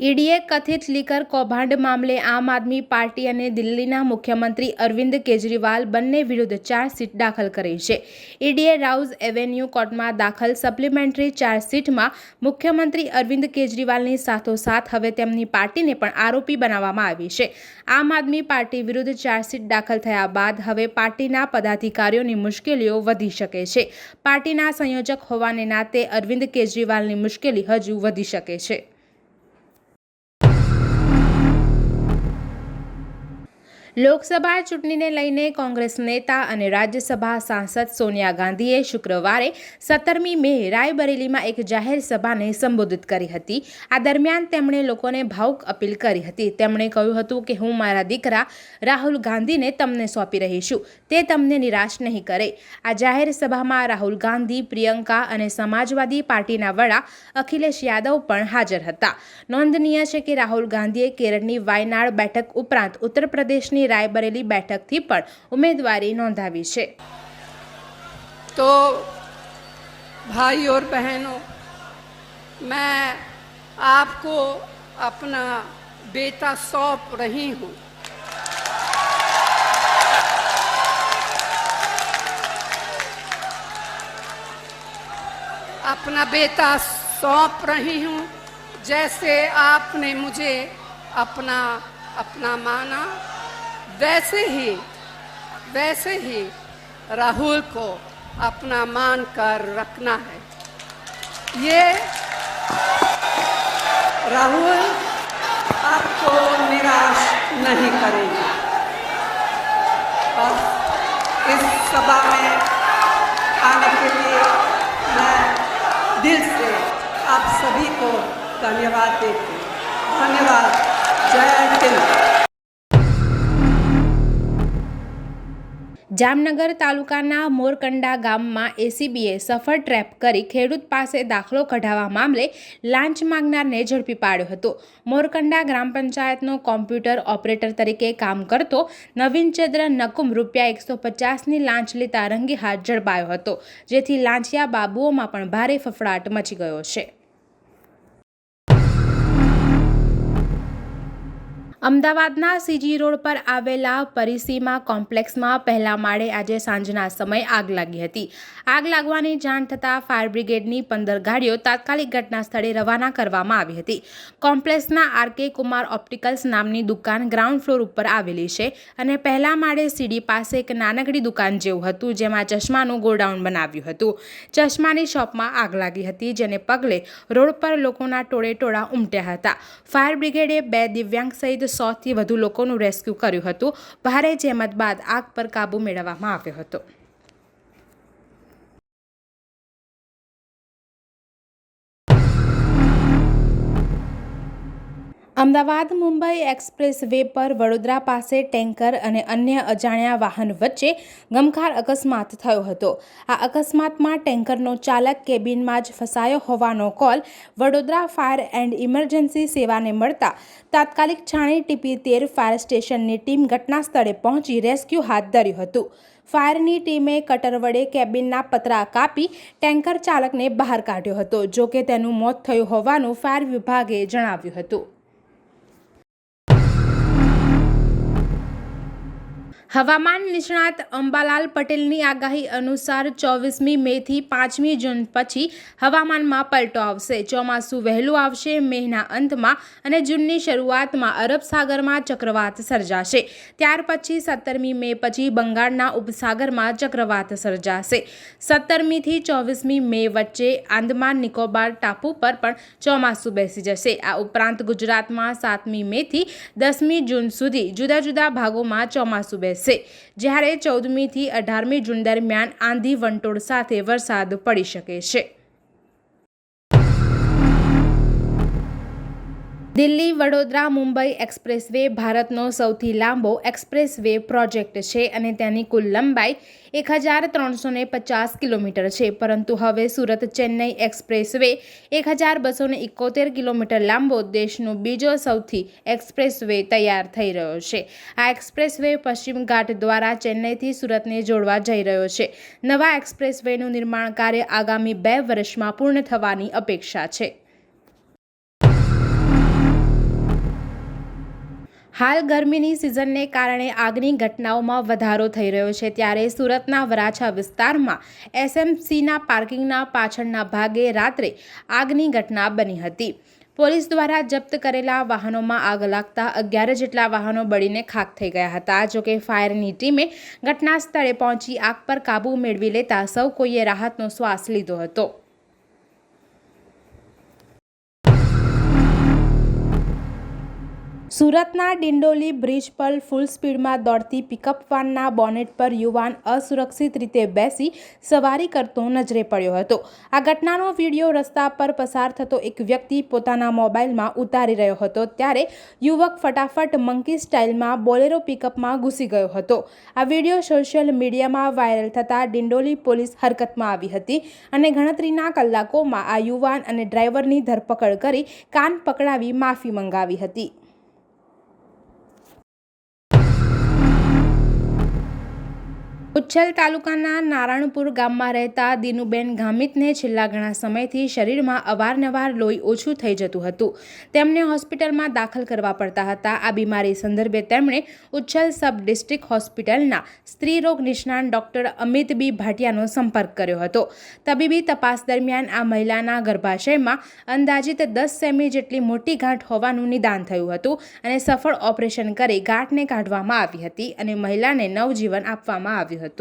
ઈડીએ કથિત લીકર કૌભાંડ મામલે આમ આદમી પાર્ટી અને દિલ્હીના મુખ્યમંત્રી અરવિંદ કેજરીવાલ બંને વિરુદ્ધ ચાર્જશીટ દાખલ કરી છે. ઈડીએ રાઉઝ એવેન્યુ કોર્ટમાં દાખલ સપ્લિમેન્ટરી ચાર્જશીટમાં મુખ્યમંત્રી અરવિંદ કેજરીવાલની સાથોસાથ હવે તેમની પાર્ટીને પણ આરોપી બનાવવામાં આવી છે. આમ આદમી પાર્ટી વિરુદ્ધ ચાર્જશીટ દાખલ થયા બાદ હવે પાર્ટીના પદાધિકારીઓની મુશ્કેલીઓ વધી શકે છે. પાર્ટીના સંયોજક હોવાને નાતે અરવિંદ કેજરીવાલની મુશ્કેલી હજુ વધી શકે છે. લોકસભા ચૂંટણીને લઈને કોંગ્રેસ નેતા અને રાજ્યસભા સાંસદ સોનિયા ગાંધીએ શુક્રવારે સત્તરમી મે રાયબરેલીમાં એક જાહેર સભાને સંબોધિત કરી હતી. આ દરમિયાન તેમણે લોકોને ભાવુક અપીલ કરી હતી. તેમણે કહ્યું હતું કે, હું મારા દીકરા રાહુલ ગાંધીને તમને સોંપી રહી છું. તે તમને નિરાશ નહીં કરે. આ જાહેર સભામાં રાહુલ ગાંધી, પ્રિયંકા અને સમાજવાદી પાર્ટીના વડા અખિલેશ યાદવ પણ હાજર હતા. નોંધનીય છે કે, રાહુલ ગાંધીએ કેરળની વાયનાડ બેઠક ઉપરાંત ઉત્તર પ્રદેશની રાયબરેલી બેઠકથી પણ ઉમેદવારી નોંધાવી છે तो भाई और बहनों मैं आपको अपना बेटा सौंप रही हूँ अपना बेटा सौंप रही हूँ जैसे आपने मुझे अपना अपना माना वैसे ही वैसे ही राहुल को अपना मान कर रखना है। ये राहुल आपको निराश नहीं करेंगे। और इस सभा में आने के लिए मैं दिल से आप सभी को धन्यवाद देती हूँ। धन्यवाद। जय हिंद। જામનગર તાલુકાના મોરકંડા ગામમાં એસીબીએ સફળ ટ્રેપ કરી ખેડૂત પાસે દાખલો કઢાવવા મામલે લાંચ માંગનારને ઝડપી પાડ્યો હતો. મોરકંડા ગ્રામ પંચાયતનો કોમ્પ્યુટર ઓપરેટર તરીકે કામ કરતો નવીનચંદ્ર નકુમ રૂપિયા એકસો પચાસની લાંચ લેતા રંગે હાથ ઝડપાયો હતો, જેથી લાંચિયા બાબુઓમાં પણ ભારે ફફડાટ મચી ગયો છે. અમદાવાદના સીજી રોડ પર આવેલા પરિસીમા કોમ્પ્લેક્સમાં પહેલા માળે આજે સાંજના સમયે આગ લાગી હતી. આગ લાગવાની જાણ થતાં ફાયર બ્રિગેડની પંદર ગાડીઓ તાત્કાલિક ઘટના સ્થળે રવાના કરવામાં આવી હતી. કોમ્પ્લેક્સના આરકે કુમાર ઓપ્ટિકલ્સ નામની દુકાન ગ્રાઉન્ડ ફ્લોર ઉપર આવેલી છે અને પહેલા માળે સીડી પાસે એક નાનકડી દુકાન જેવું હતું, જેમાં ચશ્માનું ગોડાઉન બનાવ્યું હતું. ચશ્માની શોપમાં આગ લાગી હતી, જેને પગલે રોડ પર લોકોના ટોળે ટોળા ઉમટ્યા હતા. ફાયર બ્રિગેડે બે દિવ્યાંગ સહિત સોથી વધુ લોકોનું રેસ્ક્યુ કર્યું હતું. ભારે જહેમત બાદ આગ પર કાબૂ મેળવવામાં આવ્યો હતો. અમદાવાદ મુંબઈ એક્સપ્રેસ વે પર વડોદરા પાસે ટેન્કર અને અન્ય અજાણ્યા વાહન વચ્ચે ગમખાર અકસ્માત થયો હતો. આ અકસ્માતમાં ટેન્કરનો ચાલક કેબિનમાં જ ફસાયો હોવાનો call Vadodara fire and emergency સેવાને મળતા તાત્કાલિક છાણી ટીપી તેર ફાયર સ્ટેશનની ટીમ ઘટના સ્થળે પહોંચી રેસ્ક્યુ હાથ ધર્યું હતું. ફાયરની ટીમે કટર વડે કેબિનના પતરા કાપી ટેન્કર ચાલકને બહાર કાઢ્યો હતો, જોકે તેનું મોત થયું હોવાનું ફાયર વિભાગે જણાવ્યું હતું. હવામાન નિષ્ણાત અંબાલાલ પટેલની આગાહી અનુસાર ચોવીસમી મેથી પાંચમી જૂન પછી હવામાનમાં પલટો આવશે. ચોમાસું વહેલું આવશે, મેના અંતમાં અને જૂનની શરૂઆતમાં અરબ સાગરમાં ચક્રવાત સર્જાશે. ત્યાર પછી સત્તરમી મે પછી બંગાળના ઉપસાગરમાં ચક્રવાત સર્જાશે. સત્તરમીથી ચોવીસમી મે વચ્ચે આંદમાન નિકોબાર ટાપુ પર પણ ચોમાસું બેસી જશે. આ ઉપરાંત ગુજરાતમાં સાતમી મેથી દસમી જૂન સુધી જુદા જુદા ભાગોમાં ચોમાસું બેસશે જ્યારે ચૌદમીથી અઢારમી જૂન દરમિયાન આંધી વંટોળ સાથે વરસાદ પડી શકે છે. દિલ્હી વડોદરા મુંબઈ એક્સપ્રેસવે ભારતનો સૌથી લાંબો એક્સપ્રેસવે પ્રોજેક્ટ છે અને તેની કુલ લંબાઈ એક હજાર ત્રણસો પચાસ કિલોમીટર છે. પરંતુ હવે સુરત ચેન્નઈ એક્સપ્રેસવે એક હજાર બસો ઇકોતેર કિલોમીટર લાંબો દેશનો બીજો સૌથી એક્સપ્રેસવે તૈયાર થઈ રહ્યો છે. આ એક્સપ્રેસવે પશ્ચિમ ઘાટ દ્વારા ચેન્નઈથી સુરતને જોડવા જઈ રહ્યો છે. નવા એક્સપ્રેસવેનું નિર્માણ કાર્ય આગામી બે વર્ષમાં પૂર્ણ થવાની અપેક્ષા છે. હાલ ગરમીની સિઝનને કારણે આગની ઘટનાઓમાં વધારો થઈ રહ્યો છે. ત્યારે સુરતના વરાછા વિસ્તારમાં એસએમસીના પાર્કિંગના પાછળના ભાગે રાત્રે આગની ઘટના બની હતી. પોલીસ દ્વારા જપ્ત કરેલા વાહનોમાં આગ લાગતા અગિયાર જેટલા વાહનો બળીને ખાક થઈ ગયા હતા. જોકે ફાયરની ટીમે ઘટના સ્થળે પહોંચી આગ પર કાબૂ મેળવી લેતા સૌ કોઈએ રાહતનો શ્વાસ લીધો હતો. સુરતના ડિંડોલી બ્રિજ પર ફૂલ સ્પીડમાં દોડતી પિકઅપ વાનના બોનેટ પર યુવાન અસુરક્ષિત રીતે બેસી સવારી કરતો નજરે પડ્યો હતો. આ ઘટનાનો વીડિયો રસ્તા પર પસાર થતો એક વ્યક્તિ પોતાના મોબાઈલમાં ઉતારી રહ્યો હતો ત્યારે યુવક ફટાફટ મંકી સ્ટાઇલમાં બોલેરો પિકઅપમાં ઘૂસી ગયો હતો. આ વીડિયો સોશિયલ મીડિયામાં વાયરલ થતાં ડિંડોલી પોલીસ હરકતમાં આવી હતી અને ગણતરીના કલાકોમાં આ યુવાન અને ડ્રાઈવરની ધરપકડ કરી કાન પકડાવી માફી મંગાવી હતી. ઉચ્છલ તાલુકાના નારાયણપુર ગામમાં રહેતા દિનુબેન ગામિતને છેલ્લા ઘણા સમયથી શરીરમાં અવારનવાર લોહી ઓછું થઈ જતું હતું. તેમને હોસ્પિટલમાં દાખલ કરવા પડતા હતા. આ બીમારી સંદર્ભે તેમણે ઉચ્છલ સબ ડિસ્ટ્રિક્ટ હોસ્પિટલના સ્ત્રીરોગ નિષ્ણાત ડોક્ટર અમિત બી ભાટિયાનો સંપર્ક કર્યો હતો. તબીબી તપાસ દરમિયાન આ મહિલાના ગર્ભાશયમાં અંદાજિત દસ સેમી જેટલી મોટી ગાંઠ હોવાનું નિદાન થયું હતું અને સફળ ઓપરેશન કરી ગાંઠને કાઢવામાં આવી હતી અને મહિલાને નવજીવન આપવામાં આવ્યું હતું.